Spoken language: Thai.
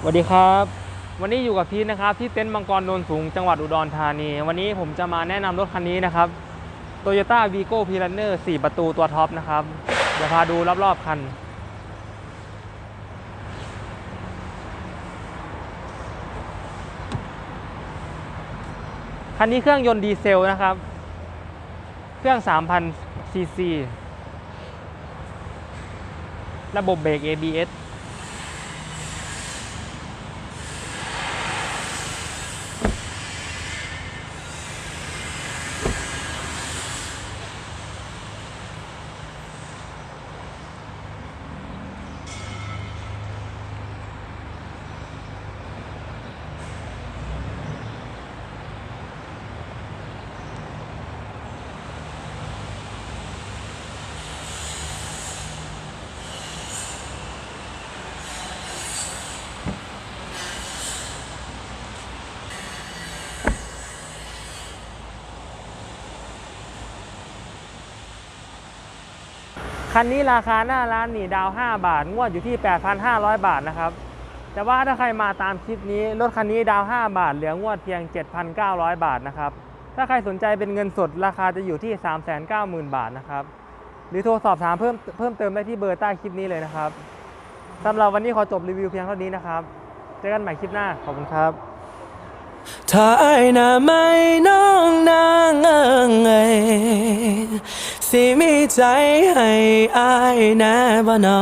สวัสดีครับ วันนี้อยู่กับพีทนะครับที่เต็นท์มังกรโนนสูงจังหวัดอุดรธานี วันนี้ผมจะมาแนะนำรถคันนี้นะครับ Toyota Vigo p i r a n n e r 4 ประตูตัวท็อปนะครับ เดี๋ยวพาดูรอบๆคัน คันนี้เครื่องยนต์ดีเซลนะครับ เครื่อง 3,000ซีซี ระบบเบรก ABS คันนี้ราคาหน้าร้านนี่ดาว 5 บาท งวดอยู่ที่ 8,500 บาทนะครับ แต่ว่าถ้าใครมาตามคลิปนี้ รถคันนี้ดาว 5 บาท เหลืองวดเพียง 7,900 บาทนะครับ ถ้าใครสนใจเป็นเงินสดราคาจะอยู่ที่ 390,000 บาทนะครับ หรือโทรสอบถามเพิ่มเพิ่มเติมได้ที่เบอร์ใต้คลิปนี้เลยนะครับสำหรับวันนี้ขอจบรีวิวเพียงเท่านี้นะครับ เจอกันใหม่คลิปหน้า ขอบคุณครับถ้าไอ้ายน่ะไม่น้องนางเอิงย สิมีใจให้อายแน่บ่นอ